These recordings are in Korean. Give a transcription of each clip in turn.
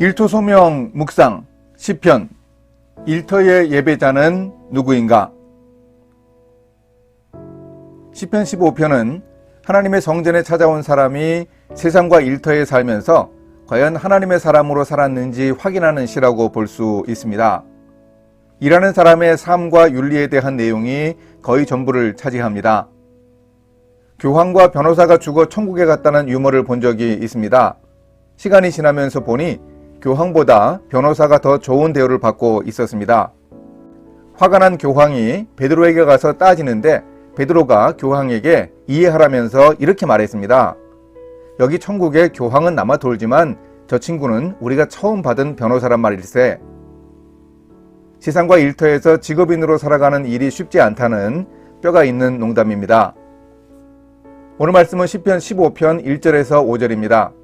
일토 소명 묵상 시편 일터의 예배자는 누구인가? 시편 15편은 하나님의 성전에 찾아온 사람이 세상과 일터에 살면서 과연 하나님의 사람으로 살았는지 확인하는 시라고 볼 수 있습니다. 일하는 사람의 삶과 윤리에 대한 내용이 거의 전부를 차지합니다. 교황과 변호사가 죽어 천국에 갔다는 유머를 본 적이 있습니다. 시간이 지나면서 보니 교황보다 변호사가 더 좋은 대우를 받고 있었습니다. 화가 난 교황이 베드로에게 가서 따지는데 베드로가 교황에게 이해하라면서 이렇게 말했습니다. 여기 천국에 교황은 남아 돌지만 저 친구는 우리가 처음 받은 변호사란 말일세. 세상과 일터에서 직업인으로 살아가는 일이 쉽지 않다는 뼈가 있는 농담입니다. 오늘 말씀은 10편 15편 1절에서 5절입니다.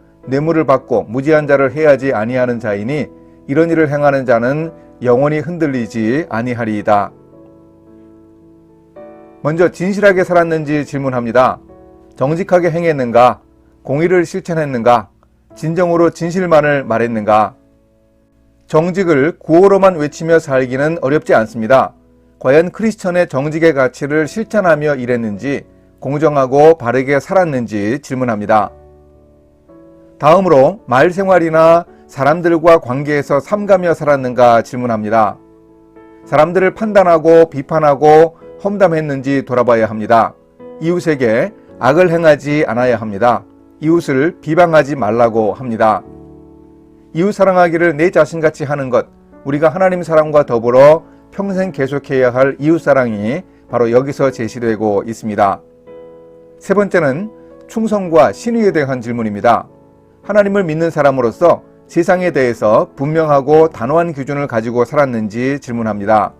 뇌물을 받고 무지한 자를 해하지 아니하는 자이니 이런 일을 행하는 자는 영원히 흔들리지 아니하리이다. 먼저 진실하게 살았는지 질문합니다. 정직하게 행했는가? 공의를 실천했는가? 진정으로 진실만을 말했는가? 정직을 구호로만 외치며 살기는 어렵지 않습니다. 과연 크리스천의 정직의 가치를 실천하며 일했는지 공정하고 바르게 살았는지 질문합니다. 다음으로 말 생활이나 사람들과 관계에서 삼가며 살았는가 질문합니다. 사람들을 판단하고 비판하고 험담했는지 돌아봐야 합니다. 이웃에게 악을 행하지 않아야 합니다. 이웃을 비방하지 말라고 합니다. 이웃 사랑하기를 내 자신같이 하는 것, 우리가 하나님 사랑과 더불어 평생 계속해야 할 이웃 사랑이 바로 여기서 제시되고 있습니다. 세 번째는 충성과 신의에 대한 질문입니다. 하나님을 믿는 사람으로서 세상에 대해서 분명하고 단호한 기준을 가지고 살았는지 질문합니다.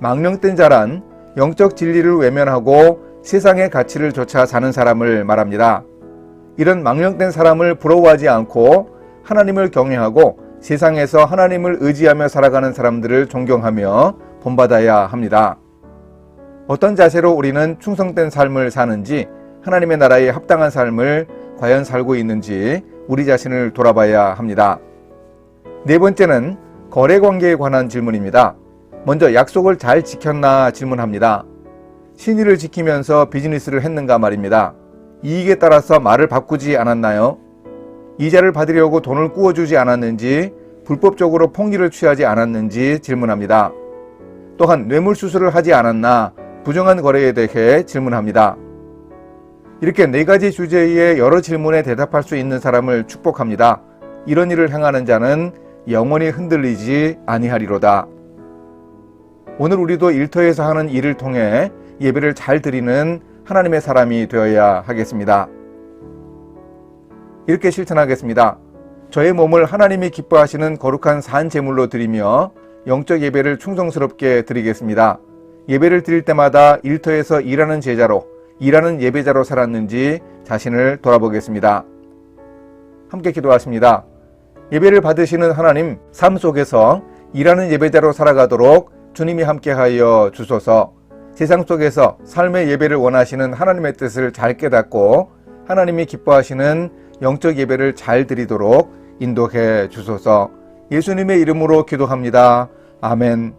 망령된 자란 영적 진리를 외면하고 세상의 가치를 조차 사는 사람을 말합니다. 이런 망령된 사람을 부러워하지 않고 하나님을 경외하고 세상에서 하나님을 의지하며 살아가는 사람들을 존경하며 본받아야 합니다. 어떤 자세로 우리는 충성된 삶을 사는지 하나님의 나라에 합당한 삶을 과연 살고 있는지 우리 자신을 돌아봐야 합니다. 네 번째는 거래 관계에 관한 질문입니다. 먼저 약속을 잘 지켰나 질문합니다. 신의를 지키면서 비즈니스를 했는가 말입니다. 이익에 따라서 말을 바꾸지 않았나요? 이자를 받으려고 돈을 꾸어주지 않았는지 불법적으로 폭리를 취하지 않았는지 질문합니다. 또한 뇌물수수를 하지 않았나 부정한 거래에 대해 질문합니다. 이렇게 네 가지 주제의 여러 질문에 대답할 수 있는 사람을 축복합니다. 이런 일을 행하는 자는 영원히 흔들리지 아니하리로다. 오늘 우리도 일터에서 하는 일을 통해 예배를 잘 드리는 하나님의 사람이 되어야 하겠습니다. 이렇게 실천하겠습니다. 저의 몸을 하나님이 기뻐하시는 거룩한 산 제물로 드리며 영적 예배를 충성스럽게 드리겠습니다. 예배를 드릴 때마다 일터에서 일하는 제자로 일하는 예배자로 살았는지 자신을 돌아보겠습니다. 함께 기도하십니다. 예배를 받으시는 하나님 삶 속에서 일하는 예배자로 살아가도록 주님이 함께하여 주소서. 세상 속에서 삶의 예배를 원하시는 하나님의 뜻을 잘 깨닫고 하나님이 기뻐하시는 영적 예배를 잘 드리도록 인도해 주소서. 예수님의 이름으로 기도합니다. 아멘.